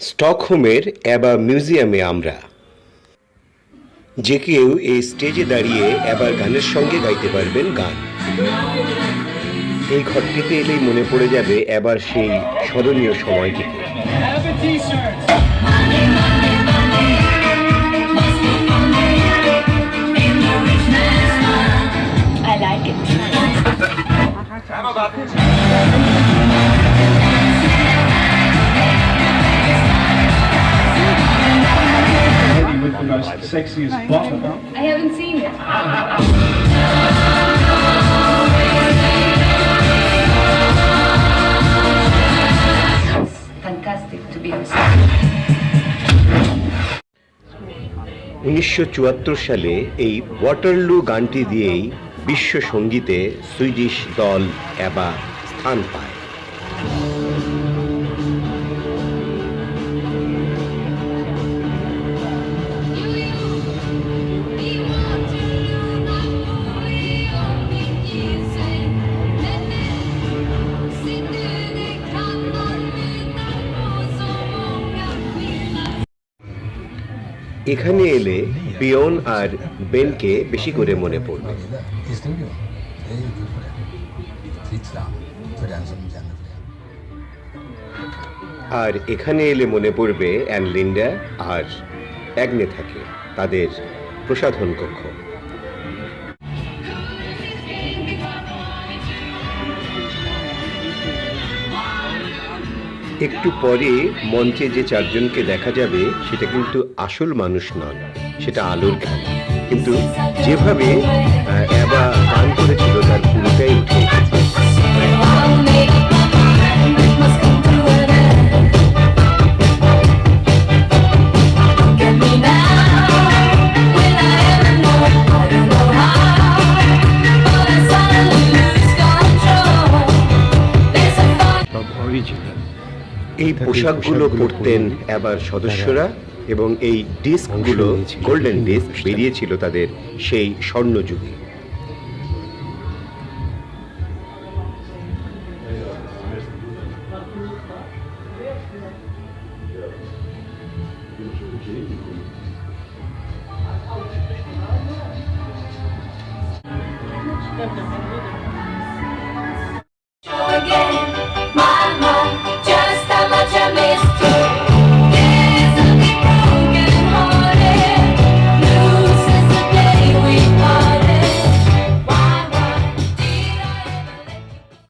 স্টকহোমের অ্যাবা মিউজিয়ামে আমরা। যে কেউ এই স্টেজে দাঁড়িয়ে এবার গানের সঙ্গে গাইতে পারবেন গান। এই ঘরটিতে এলেই মনে পড়ে যাবে এবার সেই স্মরণীয় সময়টিকে most sexiest bottom. I haven't seen it. Fantastic to be উনিশশো সালে এই ওয়াটারলু গানটি দিয়েই বিশ্ব সঙ্গীতে সুইডিশ দল অ্যাবা স্থান পায় এখানে এলে বিয়ন আর বেনকে বেশি করে মনে পড়বে. আর এখানে এলে মনে পড়বে অ্যান লিন্ডা আর অ্যাগনে থাকে তাদের প্রসাধন কক্ষ একটু পরে মঞ্চে যে চারজনকে দেখা যাবে, সেটা কিন্তু আসল মানুষ নন সেটা আলোর খেলা কিন্তু যেভাবে অ্যাবা গান করেছিল, তার পুরোটাই উঠে এসেছে। এই পোশাকগুলো পরতেন এবার সদস্যরা এবং এই ডিস্কগুলো গোল্ডেন ডিস্ক বেরিয়েছিল তাদের সেই স্বর্ণযুগে।